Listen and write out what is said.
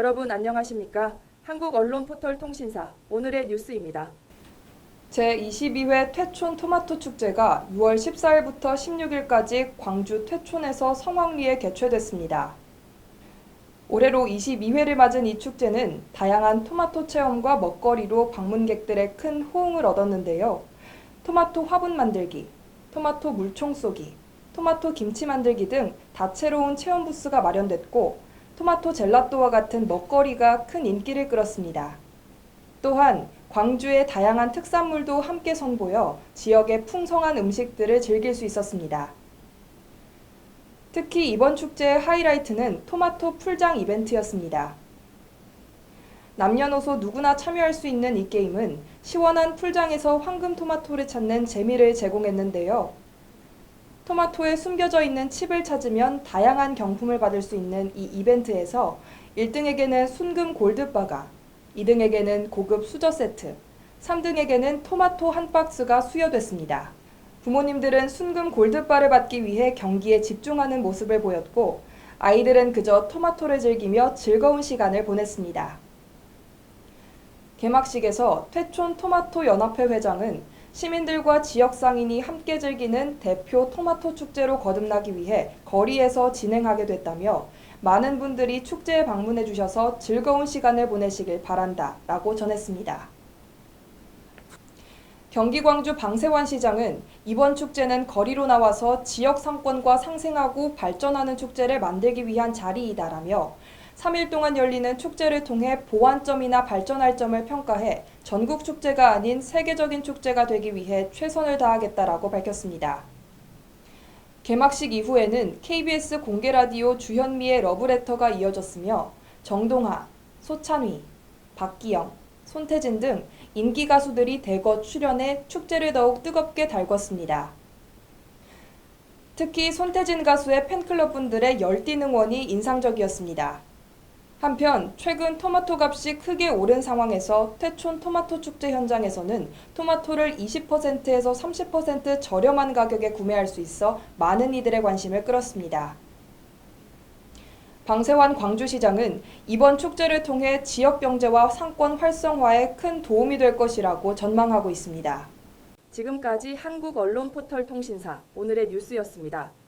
여러분 안녕하십니까? 한국 언론 포털 통신사 오늘의 뉴스입니다. 제22회 퇴촌 토마토 축제가 6월 14일부터 16일까지 광주 퇴촌에서 성황리에 개최됐습니다. 올해로 22회를 맞은 이 축제는 다양한 토마토 체험과 먹거리로 방문객들의 큰 호응을 얻었는데요. 토마토 화분 만들기, 토마토 물총 쏘기, 토마토 김치 만들기 등 다채로운 체험 부스가 마련됐고 토마토 젤라또와 같은 먹거리가 큰 인기를 끌었습니다. 또한 광주의 다양한 특산물도 함께 선보여 지역의 풍성한 음식들을 즐길 수 있었습니다. 특히 이번 축제의 하이라이트는 토마토 풀장 이벤트였습니다. 남녀노소 누구나 참여할 수 있는 이 게임은 시원한 풀장에서 황금 토마토를 찾는 재미를 제공했는데요. 토마토에 숨겨져 있는 칩을 찾으면 다양한 경품을 받을 수 있는 이 이벤트에서 1등에게는 순금 골드바가, 2등에게는 고급 수저 세트, 3등에게는 토마토 한 박스가 수여됐습니다. 부모님들은 순금 골드바를 받기 위해 경기에 집중하는 모습을 보였고, 아이들은 그저 토마토를 즐기며 즐거운 시간을 보냈습니다. 개막식에서 퇴촌 토마토 연합회 회장은 시민들과 지역 상인이 함께 즐기는 대표 토마토 축제로 거듭나기 위해 거리에서 진행하게 됐다며 많은 분들이 축제에 방문해 주셔서 즐거운 시간을 보내시길 바란다 라고 전했습니다. 경기 광주 방세환 시장은 이번 축제는 거리로 나와서 지역 상권과 상생하고 발전하는 축제를 만들기 위한 자리이다라며 3일 동안 열리는 축제를 통해 보완점이나 발전할 점을 평가해 전국 축제가 아닌 세계적인 축제가 되기 위해 최선을 다하겠다라고 밝혔습니다. 개막식 이후에는 KBS 공개 라디오 주현미의 러브레터가 이어졌으며 정동하, 소찬휘, 박기영, 손태진 등 인기 가수들이 대거 출연해 축제를 더욱 뜨겁게 달궜습니다. 특히 손태진 가수의 팬클럽 분들의 열띤 응원이 인상적이었습니다. 한편 최근 토마토 값이 크게 오른 상황에서 퇴촌 토마토 축제 현장에서는 토마토를 20%에서 30% 저렴한 가격에 구매할 수 있어 많은 이들의 관심을 끌었습니다. 방세환 광주시장은 이번 축제를 통해 지역 경제와 상권 활성화에 큰 도움이 될 것이라고 전망하고 있습니다. 지금까지 한국 언론 포털 통신사 오늘의 뉴스였습니다.